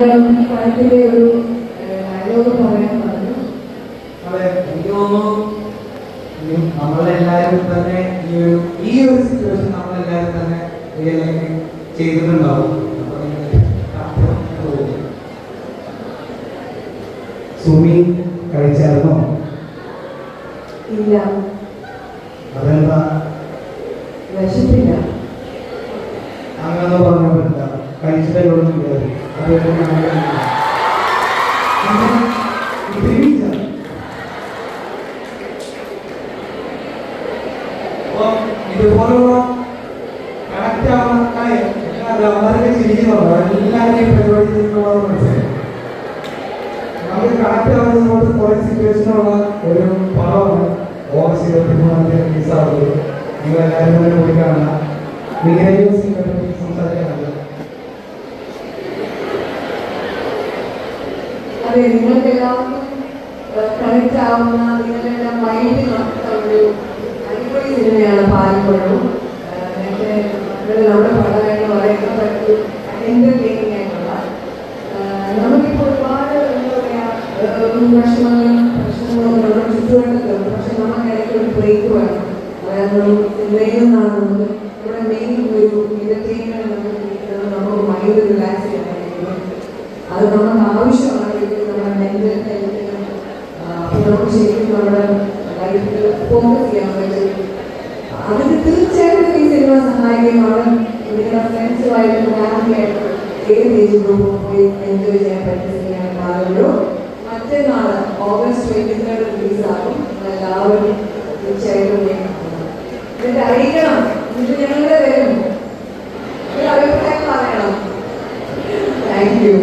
പടത്തിന്റെ ഒരു ഡയലോഗ് പറയാൻ പറഞ്ഞു. അതെ എനിക്ക് തോന്നുന്നു നമ്മളെല്ലാവരും തന്നെ ഈ ഒരു ഈ ഒരു സിറ്റുവേഷൻ നമ്മളെല്ലാവരും തന്നെ ചെയ്തിട്ടുണ്ടാവും. സുമി കഴിച്ചായിരുന്നോ? ഇല്ല. അതെന്താ? വിശപ്പില്ല. അങ്ങനെ പറഞ്ഞു കഴിച്ചിട്ടൊന്നും ഇതുപോലുള്ള കണക്ട് ആവുന്ന എല്ലാവരും ചിരിക്കുന്നുണ്ട് എല്ലാവരെയും പരിപാടി ചെയ്യുന്നത് മനസ്സിലായി നമുക്ക് കണക്ട് ആവുന്നതുകൊണ്ട് കുറെ സിറ്റുവേഷനുള്ള ഒരു പടമാണ് ഓഗസ്റ്റ് ഇരുപത്തി മൂന്നാം തീയതി റിലീസാവുന്നത് നിങ്ങൾ എല്ലാവരും തന്നെ പോയി കാണുക വിഗ്രഹ അതെ നിങ്ങൾക്ക് എല്ലാവർക്കും കണക്ട് ആവുന്ന നിങ്ങളുടെ മൈൻഡിൽ ഒരു അടിപൊളി സിനിമയാണ് പാലപ്പഴവും എന്റെ നമ്മുടെ പടമായിട്ട് പറയുന്നത് ഒരു എന്റർടൈനിങ് ആയിട്ടുള്ള നമുക്കിപ്പോൾ ഒരുപാട് എന്താ പറയുക ഏഹ് പ്രശ്നങ്ങളും നമ്മുടെ ചുറ്റുവട്ടത്തുണ്ട്. പക്ഷെ നമുക്ക് ഇടയ്ക്ക് ഒരു ബ്രേക്ക് വേണം. അതായത് സിനിമയിൽ നിന്നാണ് നമുക്ക് നമ്മുടെ മെയിൻ ഒരു എന്റർടൈൻമെന്റ് നമുക്ക് മൈൻഡ് റിലാക്സ് ചെയ്യാൻ അത് നമുക്ക് ആവശ്യമാണ് ഇത് നമ്മുടെ ലൈഫിൽ ചെയ്യാൻ അതിന് തീർച്ചയായിട്ടും ഈ സിനിമ സഹായിക്കുന്നതാണ് നിങ്ങളുടെ ഫ്രണ്ട്സുമായിട്ട് ഫാമിലി ആയിട്ട് ഏത് ഏജ് ഗ്രൂപ്പും എൻജോയ് ചെയ്യാൻ പറ്റുന്ന മറ്റന്നാൾ ഓഗസ്റ്റ് ട്വന്റി തേർഡ് റിലീസാകും എല്ലാവരും തീർച്ചയായിട്ടും. എന്നിട്ട് അറിയിക്കണം എന്നിട്ട് ഞങ്ങളുടെ വരും ഒരു അഭിപ്രായം പറയണം താങ്ക് യു